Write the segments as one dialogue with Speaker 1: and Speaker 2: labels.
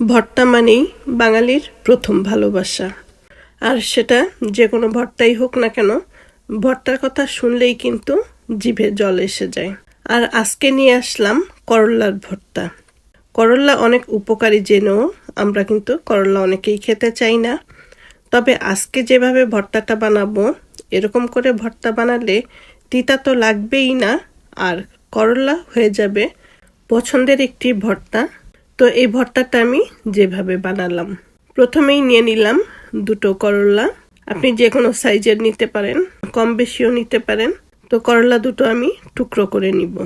Speaker 1: ভর্তা মানেই বাঙালির প্রথম ভালোবাসা। আর সেটা যে কোনো ভর্তাই হোক না কেন, ভর্তার কথা শুনলেই কিন্তু জিভে জল এসে যায়। আর আজকে নিয়ে আসলাম করল্লার ভর্তা। করল্লা অনেক উপকারী জেনেও আমরা কিন্তু করল্লা অনেকেই খেতে চাই না। তবে আজকে যেভাবে ভর্তাটা বানাবো, এরকম করে ভর্তা বানালে তিতা তো লাগবেই না, আর করল্লা হয়ে যাবে পছন্দের একটি ভর্তা। তো এই ভর্তাটা আমি যেভাবে বানালাম, প্রথমেই নিয়ে নিলাম দুটো করলা। আপনি যে কোনো সাইজের নিতে পারেন, কম বেশিও নিতে পারেন। তো করলা দুটো আমি টুকরো করে নিব।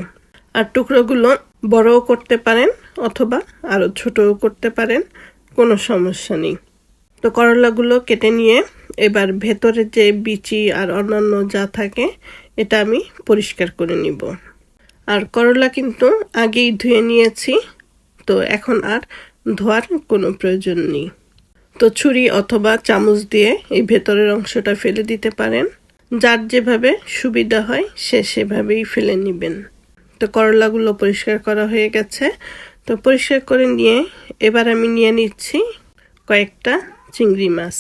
Speaker 1: আর টুকরোগুলো বড়ও করতে পারেন অথবা আরও ছোটও করতে পারেন, কোনো সমস্যা নেই। তো করলাগুলো কেটে নিয়ে এবার ভেতরে যে বিচি আর অন্যান্য যা থাকে, এটা আমি পরিষ্কার করে নিব। আর করলা কিন্তু আগেই ধুয়ে নিয়েছি। তো এখন আর ধোয়ার কোনো প্রয়োজন নেই। তো ছুরি অথবা চামচ দিয়ে এই ভেতরের অংশটা ফেলে দিতে পারেন। যার যেভাবে সুবিধা হয় সে সেভাবেই ফেলে নেবেন। তো করলাগুলো পরিষ্কার করা হয়ে গেছে। তো পরিষ্কার করে নিয়ে এবার আমি নিয়ে নিচ্ছি কয়েকটা চিংড়ি মাছ।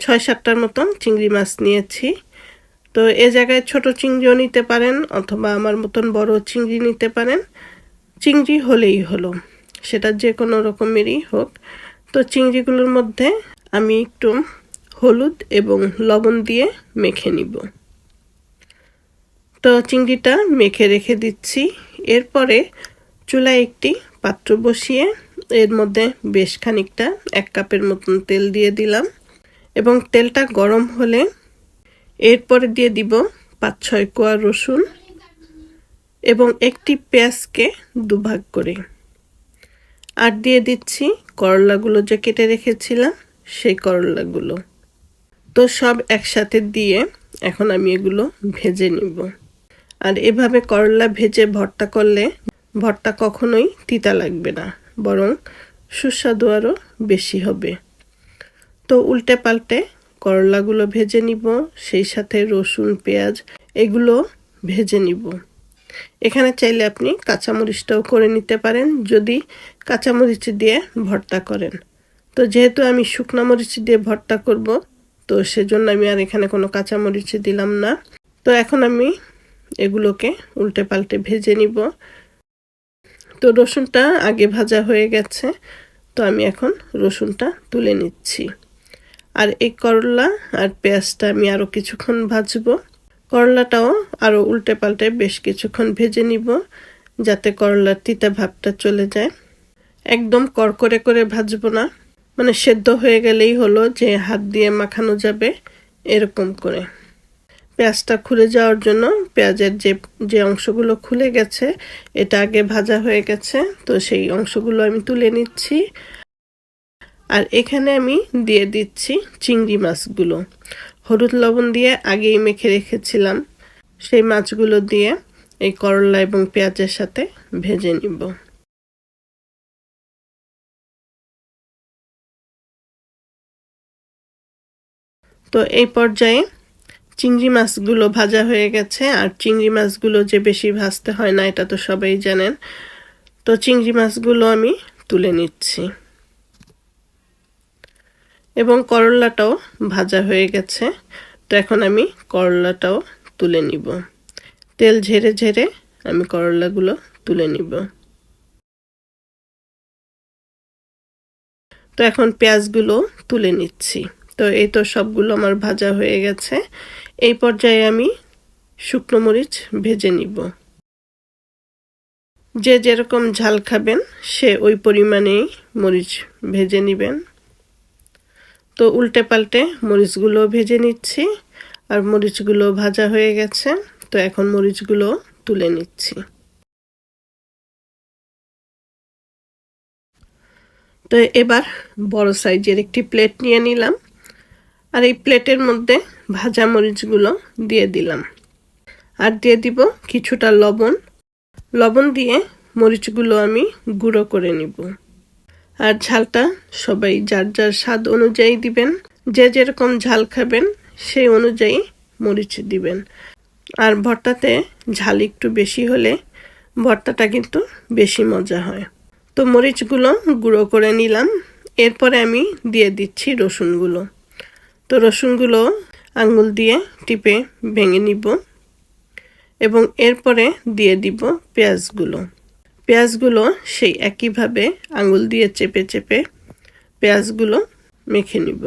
Speaker 1: ছয় সাতটার মতন চিংড়ি মাছ নিয়েছি। তো এ জায়গায় ছোট চিংড়িও নিতে পারেন অথবা আমার মতন বড় চিংড়ি নিতে পারেন। চিংড়ি হলেই হলো। সেটা যে কোনো রকমেরই হোক। তো চিংড়িগুলোর মধ্যে আমি একটু হলুদ এবং লবণ দিয়ে মেখে নিব। তো চিংড়িটা মেখে রেখে দিচ্ছি। এরপরে চুলায় একটি পাত্র বসিয়ে এর মধ্যে বেশ খানিকটা এক কাপের মতন তেল দিয়ে দিলাম এবং তেলটা গরম হলে এরপরে দিয়ে দিব পাঁচ ছয় কোয়া রসুন এবং একটি পেঁয়াজকে দুভাগ করে। আর দিয়ে দিচ্ছি করলাগুলো যে কেটে রেখেছিলাম, সেই করলাগুলো। তো সব একসাথে দিয়ে এখন আমি এগুলো ভেজে নিব। আর এভাবে করলা ভেজে ভর্তা করলে ভর্তা কখনোই তিতা লাগবে না, বরং সুস্বাদু আরও বেশি হবে। তো উল্টে পাল্টে করলাগুলো ভেজে নিব, সেই সাথে রসুন, পেঁয়াজ, এগুলো ভেজে নিব। এখানে চাইলে আপনি কাঁচামরিচটাও করে নিতে পারেন, যদি কাঁচামরিচ দিয়ে ভর্তা করেন। তো যেহেতু আমি শুকনো মরিচ দিয়ে ভর্তা করব, তো সেজন্য আমি আর এখানে কোনো কাঁচামরিচ দিলাম না। তো এখন আমি এগুলোকে উল্টে পাল্টে ভেজে নিব। তো রসুনটা আগে ভাজা হয়ে গেছে, তো আমি এখন রসুনটা তুলে নিচ্ছি। আর এই করলা আর পেঁয়াজটা আমি আরও কিছুক্ষণ ভাজবো। করলাটাও আরও উল্টে পাল্টে বেশ কিছুক্ষণ ভেজে নিব, যাতে করলার তিতা ভাবটা চলে যায়। একদম করকরে করে ভাজবো না। মানে সেদ্ধ হয়ে গেলেই হলো যে হাত দিয়ে মাখানো যাবে এরকম করে। পেঁয়াজটা খুলে যাওয়ার জন্য পেঁয়াজের যে যে অংশগুলো খুলে গেছে, এটা আগে ভাজা হয়ে গেছে, তো সেই অংশগুলো আমি তুলে নিচ্ছি। আর এখানে আমি দিয়ে দিচ্ছি চিংড়ি মাছগুলো। হলুদ লবণ দিয়ে আগেই মেখে রেখেছিলাম। সেই মাছগুলো দিয়ে এই করলা এবং পেঁয়াজের সাথে ভেজে নিব। তো এই পর্যায়ে চিংড়ি মাছগুলো ভাজা হয়ে গেছে, আর চিংড়ি মাছগুলো যে বেশি ভাজতে হয় না, এটা তো সবাই জানেন। তো চিংড়ি মাছগুলো আমি তুলে নিচ্ছি। এবং করলাটাও ভাজা হয়ে গেছে। তো এখন আমি করলাটাও তুলে নিব। তেল ঝেড়ে ঝেড়ে আমি করলাগুলো তুলে নিব। তো এখন পেঁয়াজগুলো তুলে নিচ্ছি। তো এই তো সবগুলো আমার ভাজা হয়ে গেছে। এই পর্যায়ে আমি শুকনো মরিচ ভেজে নিব। যে যেরকম ঝাল খাবেন সে ওই পরিমাণেই মরিচ ভেজে নেবেন। তো উল্টে পাল্টে মরিচগুলো ভেজে নিচ্ছি আর মরিচগুলো ভাজা হয়ে গেছে, তো এখন মরিচগুলো তুলে নিচ্ছি। তো এবার বড় সাইজের একটি প্লেট নিয়ে নিলাম আর এই প্লেটের মধ্যে ভাজা মরিচগুলো দিয়ে দিলাম। আর দিয়ে দিব কিছুটা লবণ। লবণ দিয়ে মরিচগুলো আমি গুঁড়ো করে নিব। আর ঝালটা সবাই যার যার স্বাদ অনুযায়ী দিবেন। যে যেরকম ঝাল খাবেন, সেই অনুযায়ী মরিচ দিবেন। আর ভর্তাতে ঝাল একটু বেশি হলে ভর্তাটা কিন্তু বেশি মজা হয়। তো মরিচগুলো গুঁড়ো করে নিলাম। এরপরে আমি দিয়ে দিচ্ছি রসুনগুলো। তো রসুনগুলো আঙুল দিয়ে টিপে ভেঙে নিব এবং এরপরে দিয়ে দিব পেঁয়াজগুলো। পেঁয়াজগুলো সেই একইভাবে আঙুল দিয়ে চেপে চেপে পেঁয়াজগুলো মেখে নিব।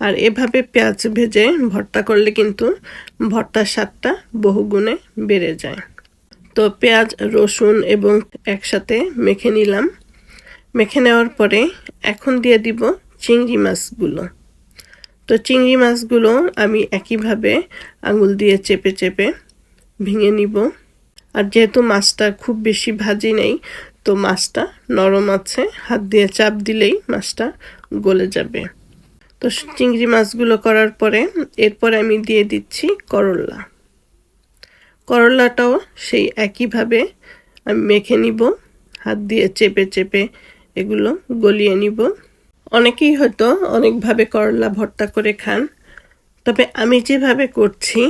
Speaker 1: আর এভাবে পেঁয়াজ ভেজে ভর্তা করলে কিন্তু ভর্তার স্বাদটা বহুগুণে বেড়ে যায়। তো পেঁয়াজ, রসুন এবং একসাথে মেখে নিলাম। মেখে নেওয়ার পরে এখন দিয়ে দিব চিংড়ি মাছগুলো। তো চিংড়ি মাছগুলো আমি একইভাবে আঙুল দিয়ে চেপে চেপে ভেঙে নিব। আর যেহেতু মাছটা খুব বেশি ভাজি নেই, তো মাছটা নরম আছে। হাত দিয়ে চাপ দিলেই মাছটা গলে যাবে। তো চিংড়ি মাছগুলো করার পরে এরপরে আমি দিয়ে দিচ্ছি করল্লা করল্লাটাও সেই একইভাবে আমি মেখে নিব। হাত দিয়ে চেপে চেপে এগুলো গলিয়ে নিব। অনেকেই হয়তো অনেকভাবে করলা ভর্তা করে খান। তবে আমি যেভাবে করছি,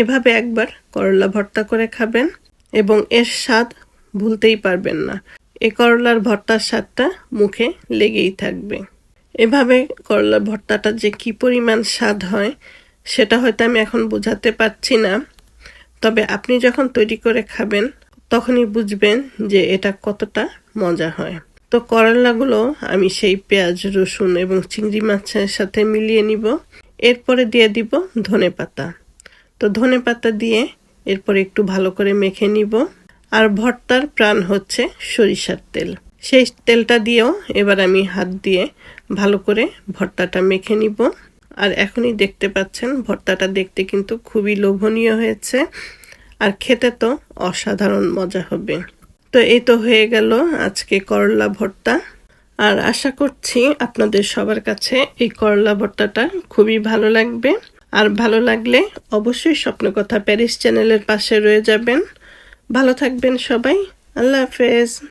Speaker 1: এভাবে একবার করলা ভর্তা করে খাবেন। এবং এর স্বাদ ভুলতেই পারবেন না। এ করলার ভর্তার স্বাদটা মুখে লেগেই থাকবে। এভাবে করলার ভর্তাটা যে কি পরিমাণ স্বাদ হয়, সেটা হয়তো আমি এখন বোঝাতে পারছি না। তবে আপনি যখন তৈরি করে খাবেন, তখনই বুঝবেন যে এটা কতটা মজা হয়। তো করলাগুলো আমি সেই পেঁয়াজ, রসুন এবং চিংড়ি মাছের সাথে মিলিয়ে নিব। এরপরে দিয়ে দিব ধনে পাতা তো ধনে পাতা দিয়ে এরপরে একটু ভালো করে মেখে নিব। আর ভর্তার প্রাণ হচ্ছে সরিষার তেল। সেই তেলটা দিয়েও এবার আমি হাত দিয়ে ভালো করে ভর্তাটা মেখে নিব। আর এখনই দেখতে পাচ্ছেন, ভর্তাটা দেখতে কিন্তু খুবই লোভনীয় হয়েছে। আর খেতে তো অসাধারণ মজা হবে। তো এই তো হয়ে গেল আজকে করলা ভর্তা। আর আশা করছি আপনাদের সবার কাছে এই করলা ভর্তাটা খুবই ভালো লাগবে। আর ভালো লাগলে অবশ্যই স্বপ্নকথা প্যারিস চ্যানেলের পাশে রয়ে যাবেন। ভালো থাকবেন সবাই। আল্লাহ হাফেজ।